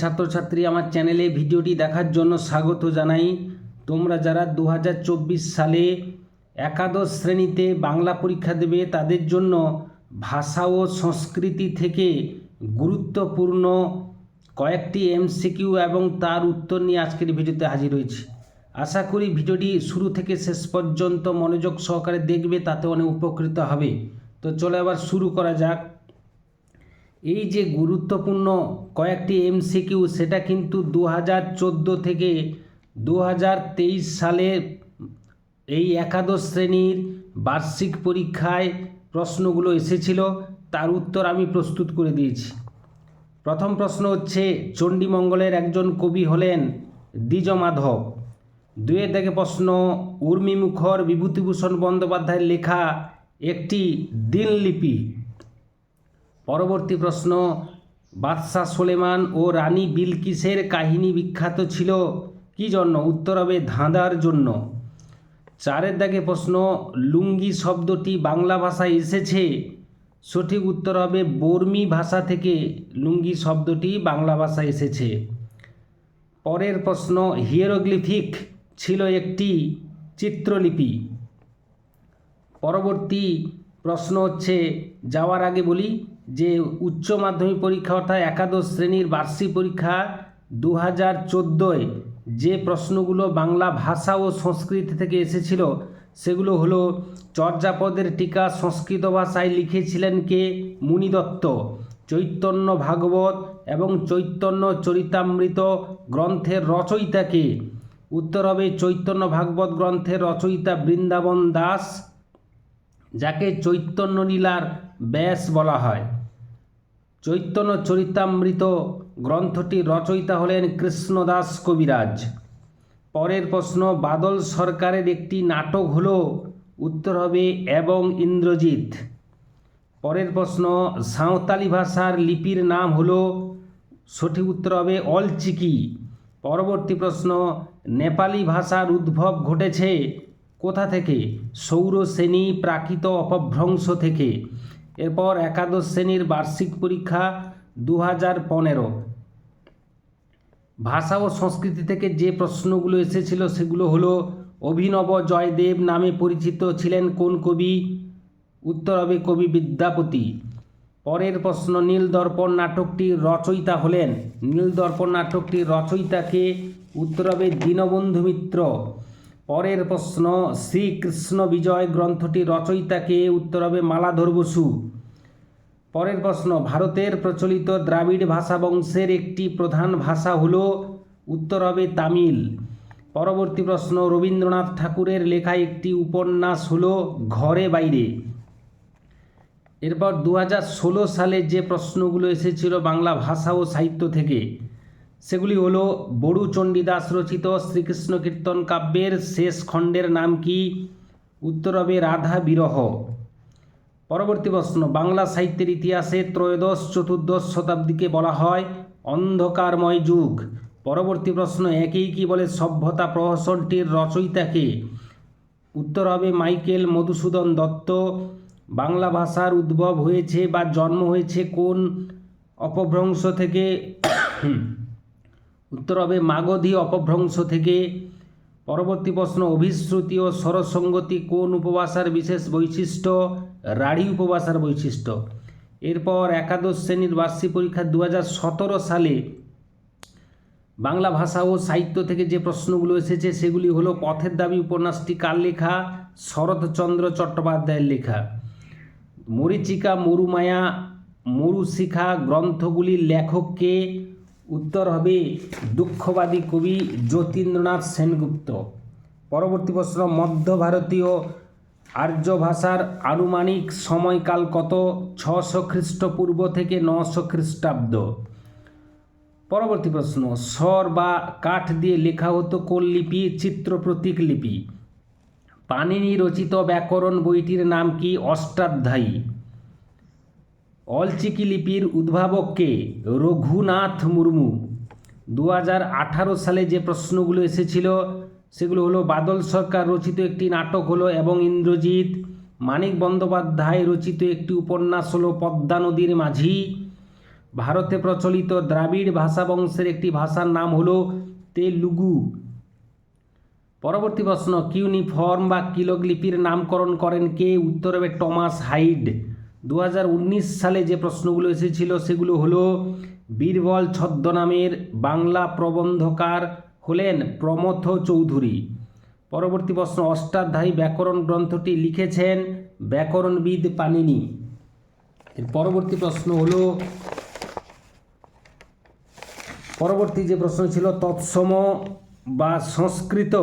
ছাত্রছাত্রী, আমার চ্যানেলে ভিডিওটি দেখার জন্য স্বাগত জানাই। তোমরা যারা দু হাজার চব্বিশ সালে একাদশ শ্রেণীতে বাংলা পরীক্ষা দেবে, তাদের জন্য ভাষা ও সংস্কৃতি থেকে গুরুত্বপূর্ণ কয়েকটি এমসিকিউ এবং তার উত্তর নিয়ে আজকের ভিডিওতে হাজির হয়েছি। আশা করি ভিডিওটি শুরু থেকে শেষ পর্যন্ত মনোযোগ সহকারে দেখবে, তাতে অনেক উপকৃত হবে। তো চলো এবার শুরু করা যাক। এই যে গুরুত্বপূর্ণ কয়েকটি এমসিকিউ, সেটা কিন্তু দু হাজার চোদ্দ থেকে দু হাজার তেইশ সালে এই একাদশ শ্রেণির বার্ষিক পরীক্ষায় প্রশ্নগুলো এসেছিল। তার উত্তর আমি প্রস্তুত করে দিয়েছি। প্রথম প্রশ্ন হচ্ছে, চণ্ডীমঙ্গলের একজন কবি হলেন দ্বিজ মাধব। দুয়ে থেকে প্রশ্ন উর্মি মুখর বিভূতিভূষণ বন্দ্যোপাধ্যায়ের লেখা একটি দিনলিপি পরবর্তী প্রশ্ন, বাদশাহ সোলেমান ও রানী বিলকিসের কাহিনী বিখ্যাত ছিল কি জন্য? উত্তর হবে ধাঁধার জন্য। চারের দাগে প্রশ্ন, লুঙ্গি শব্দটি বাংলা ভাষায় এসেছে। সঠিক উত্তর হবে বর্মী ভাষা থেকে লুঙ্গি শব্দটি বাংলা ভাষায় এসেছে। পরের প্রশ্ন, হিয়েরোগ্লিফিক ছিল একটি চিত্রলিপি। পরবর্তী প্রশ্ন হচ্ছে, যাওয়ার আগে বলি যে উচ্চ মাধ্যমিক পরীক্ষা অর্থাৎ একাদশ শ্রেণির বার্ষিক পরীক্ষা দু হাজার চোদ্দোয় যে প্রশ্নগুলো বাংলা ভাষা ও সংস্কৃতি থেকে এসেছিল, সেগুলো হলো, চর্যাপদের টিকা সংস্কৃত ভাষায় লিখেছিলেন কে? মুনি দত্ত, চৈতন্য ভাগবত এবং চৈতন্য চরিতামৃত গ্রন্থের রচয়িতাকে উত্তর হবে চৈতন্য ভাগবত গ্রন্থের রচয়িতা বৃন্দাবন দাস, যাকে চৈতন্য লীলার ব্যাস বলা হয়। চৈতন্য চরিতামৃত গ্রন্থটির রচয়িতা হলেন কৃষ্ণদাস কবিরাজ। পরের প্রশ্ন, বাদল সরকারের একটি নাটক হল উত্তর হবে এবং ইন্দ্রজিৎ। পরের প্রশ্ন, সাঁওতালি ভাষার লিপির নাম হল, সঠিক উত্তর হবে অলচিকি। পরবর্তী প্রশ্ন, নেপালি ভাষার উদ্ভব ঘটেছে কোথা থেকে? সৌরশ্রেণী প্রাকৃত অপভ্রংশ থেকে। এরপর একাদশ শ্রেণির বার্ষিক পরীক্ষা দু হাজার পনেরো। ভাষা ও সংস্কৃতি থেকে যে প্রশ্নগুলো এসেছিল সেগুলো হলো, অভিনব জয়দেব নামে পরিচিত ছিলেন কোন কবি? উত্তর হবে কবি বিদ্যাপতি। পরের প্রশ্ন নীল দর্পণ নাটকটির রচয়িতা হলেন। নীল দর্পণ নাটকটির রচয়িতাকে উত্তর হবে দীনবন্ধু মিত্র। পরের প্রশ্ন, শ্রীকৃষ্ণ বিজয় গ্রন্থটি রচয়িতাকে উত্তর হবে মালাধর বসু পরের প্রশ্ন, ভারতের প্রচলিত দ্রাবিড় ভাষা বংশের একটি প্রধান ভাষা হল উত্তর হবে তামিল। পরবর্তী প্রশ্ন, রবীন্দ্রনাথ ঠাকুরের লেখা একটি উপন্যাস হল ঘরে বাইরে। এরপর দু সালে যে প্রশ্নগুলো এসেছিল বাংলা ভাষা ও সাহিত্য থেকে। সেগুলি হলো বড়ু চণ্ডীদাস রচিত শ্রীকৃষ্ণ কীর্তন কাব্যের শেষ খণ্ডের নাম কি? উত্তর হবে রাধা বিরহ। পরবর্তী প্রশ্ন, বাংলা সাহিত্যের ইতিহাসে ত্রয়োদশ, চতুর্দশ শতাব্দীকে বলা হয় অন্ধকারময় যুগ। পরবর্তী প্রশ্ন, একেই কি বলে সভ্যতা প্রহসনটির রচয়িতাকে উত্তর হবে মাইকেল মধুসূদন দত্ত। বাংলা ভাষার উদ্ভব হয়েছে বা জন্ম হয়েছে কোন অপভ্রংশ থেকে? উত্তর হবে মাগধী অপভ্রংশ থেকে। পরবর্তী প্রশ্ন, অভিশ্রুতি ও স্বরসঙ্গতি কোন উপভাষার বিশেষ বৈশিষ্ট্য? রাঢ়ী উপভাষার বৈশিষ্ট্য। এরপর একাদশ শ্রেণির বার্ষিক পরীক্ষা দু হাজার সতেরো সালে। বাংলা ভাষা ও সাহিত্য থেকে যে প্রশ্নগুলো এসেছে, সেগুলি হলো পথের দাবি উপন্যাসটি কার লেখা? শরৎচন্দ্র চট্টোপাধ্যায়ের লেখা। মরিচিকা, মরুমায়া, মরুশিখা গ্রন্থগুলির লেখককে উত্তর হবে দুঃখবাদী কবি যতীন্দ্রনাথ সেনগুপ্ত। পরবর্তী প্রশ্ন, মধ্য ভারতীয় আর্য ভাষার আনুমানিক সময়কাল কত? ছশো খ্রিস্টপূর্ব থেকে নশো খ্রিস্টাব্দ। পরবর্তী প্রশ্ন, স্বর বা কাঠ দিয়ে লেখা হতো কোন লিপি? চিত্র প্রতীক লিপি। পানিনি রচিত ব্যাকরণ বইটির নাম কি? অষ্টাধ্যায়ী। অলচিকি লিপির উদ্ভাবককে রঘুনাথ মুর্মু। দু সালে যে প্রশ্নগুলো এসেছিল, সেগুলো হলো, বাদল সরকার রচিত একটি নাটক হলো এবং ইন্দ্রজিৎ মানিক বন্দ্যোপাধ্যায় রচিত একটি উপন্যাস হলো, পদ্মা নদীর মাঝি। ভারতে প্রচলিত দ্রাবিড় ভাষা বংশের একটি ভাষার নাম হলো তেলুগু। পরবর্তী প্রশ্ন, কিউনিফর্ম বা কিলোগ্লিপির নামকরণ করেন কে? উত্তর হবে টমাস হাইড। দু হাজার উনিশ সালে যে প্রশ্নগুলো এসেছিল, সেগুলো হলো, বীরবল ছদ্মনামের বাংলা প্রবন্ধকার হলেন প্রমথ চৌধুরী। পরবর্তী প্রশ্ন, অষ্টাধ্যায়ী ব্যাকরণ গ্রন্থটি লিখেছেন ব্যাকরণবিদ পানিনি। পরবর্তী প্রশ্ন হলো, পরবর্তী যে প্রশ্ন ছিল, তৎসম বা সংস্কৃত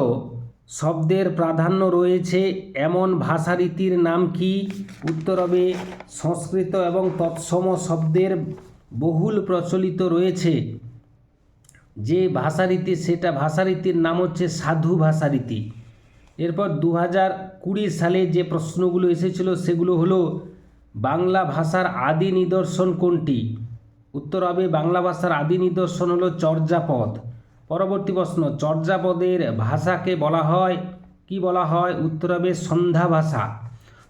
শব্দের প্রাধান্য রয়েছে এমন ভাষারীতির নাম কি? উত্তর হবে, সংস্কৃত এবং তৎসম শব্দের বহুল প্রচলিত রয়েছে। যে ভাষারীতি, সেটা ভাষারীতির নাম হচ্ছে সাধু ভাষারীতি। এরপর দু হাজার কুড়ি সালে যে প্রশ্নগুলো এসেছিল, সেগুলো হলো, বাংলা ভাষার আদি নিদর্শন কোনটি? উত্তর হবে, বাংলা ভাষার আদি নিদর্শন হলো চর্যাপদ। পরবর্তী প্রশ্ন, চর্যাপদের ভাষাকে বলা হয়, কি বলা হয়? উত্তর হবে সন্ধ্যা ভাষা।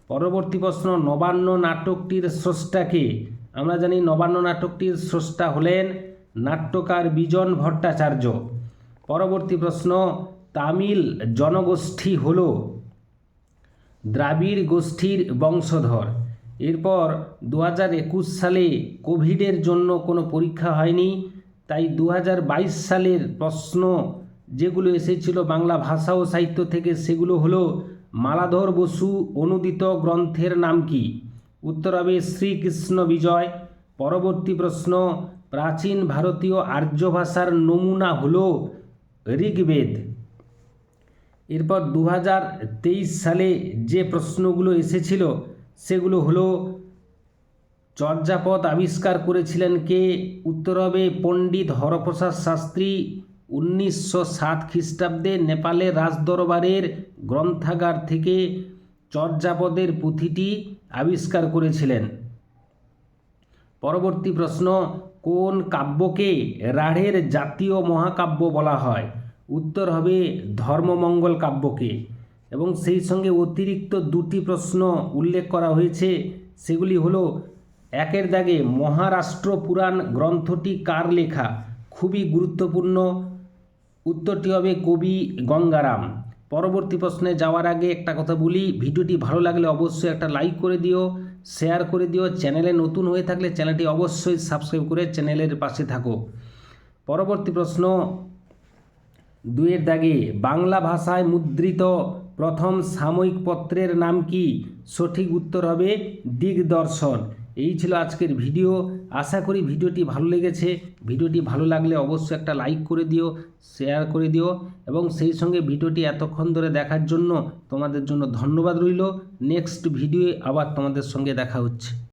পরবর্তী প্রশ্ন, নবান্ন নাটকটির স্রষ্টাকে আমরা জানি নবান্ন নাটকটির স্রষ্টা হলেন নাট্যকার বিজন ভট্টাচার্য। পরবর্তী প্রশ্ন, তামিল জনগোষ্ঠী হল দ্রাবিড় গোষ্ঠীর বংশধর। এরপর দু হাজার একুশ সালে কোভিডের জন্য কোনো পরীক্ষা হয়নি। তাই দু হাজার বাইশ সালের প্রশ্ন যেগুলো এসেছিল বাংলা ভাষা ও সাহিত্য থেকে, সেগুলো হলো মালাধর বসু অনুদিত গ্রন্থের নাম কি? উত্তর হবে শ্রীকৃষ্ণ বিজয়। পরবর্তী প্রশ্ন, প্রাচীন ভারতীয় আর্য ভাষার নমুনা হল ঋগ্বেদ। এরপর দু হাজার তেইশ সালে যে প্রশ্নগুলো এসেছিল, সেগুলো হলো চর্যাপদ আবিষ্কার করেছিলেন কে? উত্তর হবে পণ্ডিত হরপ্রসাদ শাস্ত্রী, উনিশশো সাত খ্রিস্টাব্দে নেপালের রাজদরবারের গ্রন্থাগার থেকে চর্যাপদের পুঁথিটি আবিষ্কার করেছিলেন। পরবর্তী প্রশ্ন, কোন কাব্যকে রাঢ়ের জাতীয় মহাকাব্য বলা হয়? উত্তর হবে ধর্মমঙ্গল কাব্যকে। এবং সেই সঙ্গে অতিরিক্ত দুটি প্রশ্ন উল্লেখ করা হয়েছে, সেগুলি হলো একের দাগে মহারাষ্ট্র পুরাণ গ্রন্থটি কার লেখা? খুবই গুরুত্বপূর্ণ। উত্তরটি হবে কবি গঙ্গারাম। পরবর্তী প্রশ্নে যাওয়ার আগে একটা কথা বলি। ভিডিওটি ভালো লাগলে অবশ্যই একটা লাইক করে দিও, শেয়ার করে দিও। চ্যানেলে নতুন হয়ে থাকলে চ্যানেলটি অবশ্যই সাবস্ক্রাইব করে চ্যানেলের পাশে থাকো। পরবর্তী প্রশ্ন দুয়ের দাগে বাংলা ভাষায় মুদ্রিত প্রথম সাময়িক পত্রের নাম কি? সঠিক উত্তর হবে দিগদর্শন। এই ছিল আজকের ভিডিও। আশা করি ভিডিওটি ভালো লেগেছে। ভিডিওটি ভালো লাগলে অবশ্যই একটা লাইক করে দিও, শেয়ার করে দিও এবং সেই সঙ্গে ভিডিওটি এতক্ষণ ধরে দেখার জন্য তোমাদের জন্য ধন্যবাদ রইল। নেক্সট ভিডিও আবার তোমাদের সঙ্গে দেখা হচ্ছে।